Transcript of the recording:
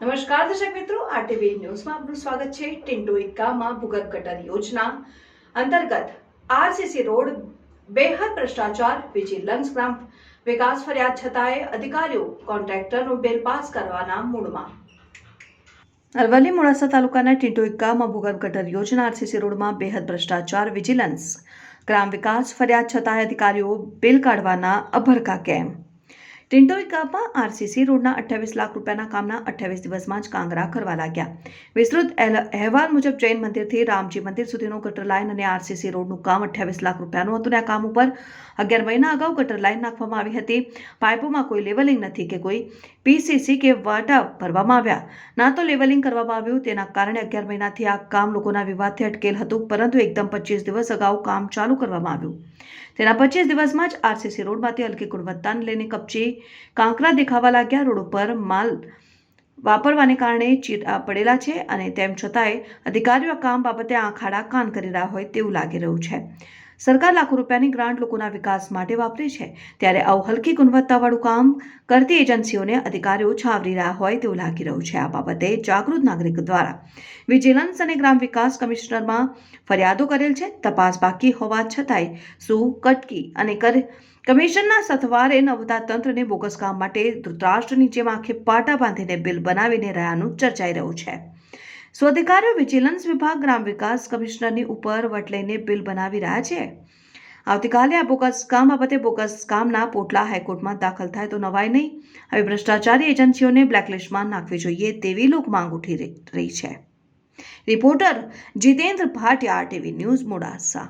નમસ્કાર, દર્શક મિત્રો. આરટીવી ન્યૂઝમાં આપનું સ્વાગત છે. ટિન્ટુ ઇક્કામાં ભૂગર્ભ ગટર યોજના અંતર્ગત આરસીસી રોડ, બેહદ ભ્રષ્ટાચાર વિજિલન્સ ગ્રામ વિકાસ ફરિયાદ છતાંય અધિકારીઓ, કોન્ટ્રાક્ટરનું બિલ પાસ કરવાના મૂડમાં. અરવલ્લી મોડાસા તાલુકાના ટિન્ટુ ઇક્કામાં ભૂગર્ભ ગટર યોજના આરસીસી રોડમાં બેહદ ભ્રષ્ટાચાર વિજિલન્સ ગ્રામ વિકાસ ફરિયાદ છતાંય અધિકારીઓ બિલ કાઢવાના અભરકા કેમ? ટિન્ટોઈ કાપા આરસીસી રોડના અઠ્યાવીસ લાખ રૂપિયાના કામના અઠ્યાવીસ દિવસમાં જ કાંગરા કરવા લાગ્યા. વિસ્તૃત અહેવાલ મુજબ જૈન મંદિરથી રામજી મંદિર સુધીનો ગટર લાઇન અને આરસીસી રોડનું કામ અઠ્યાવીસ લાખ રૂપિયાનું હતું અને આ કામ ઉપર અગિયાર મહિના અગાઉ ગટર લાઇન નાખવામાં આવી હતી. પાઇપોમાં કોઈ લેવલિંગ નથી કે કોઈ પીસીસી કે વાટા ભરવામાં આવ્યા. ના તો લેવલિંગ કરવામાં આવ્યું તેના કારણે અગિયાર મહિનાથી આ કામ લોકોના વિવાદથી અટકેલ હતું, પરંતુ એકદમ પચીસ દિવસ અગાઉ કામ ચાલુ કરવામાં આવ્યું. તેના પચીસ દિવસમાં જ આરસીસી રોડમાંથી હલકી ગુણવત્તાને લઈને કપચી કાંકરા દેખાવા લાગ્યા રોડ ઉપર માલ વાપરવાને કારણે ચીરા પડેલા છે અને તેમ છતાંય અધિકારીઓ કામ બાબતે આંખ આડા કાન કરી રહ્યા હોય તેવું લાગી રહ્યું છે. સરકાર લાખો રૂપિયાની ગ્રાન્ટ લોકોના વિકાસ માટે વાપરે છે. ત્યારે આવું હલકી ગુણવત્તાવાળું કામ કરતી એજન્સીઓને અધિકારીઓ છાવરી રહ્યા હોય તેવું લાગી રહ્યું છે આ બાબતે જાગૃત નાગરિક દ્વારા. વિજિલન્સ અને ગ્રામ વિકાસ કમિશનરમાં ફરિયાદો કરેલ છે. તપાસ બાકી હોવા છતાંય શું કટકી અને કર, કમિશનના સથવારે નવતા તંત્રને બોગસ કામ માટે ધૃતરાષ્ટ્રની જેમ આંખે પાટા બાંધીને બિલ બનાવીને રહ્યાનું ચર્ચાઈ રહ્યું છે. સો અધિકારીઓ વિજિલન્સ વિભાગ ગ્રામ વિકાસ કમિશનરની ઉપર વટ લઈને બિલ બનાવી રહ્યા છે. આવતીકાલે આ બોગસ કામ બાબતે બોગસ કામના પોટલા હાઈકોર્ટમાં દાખલ થાય તો નવાય નહીં. હવે ભ્રષ્ટાચારી એજન્સીઓને બ્લેકલિસ્ટમાં નાખવી જોઈએ તેવી લોક માંગ ઉઠી રહી છે. Reporter Jitendra Bhatia TV news Modasa.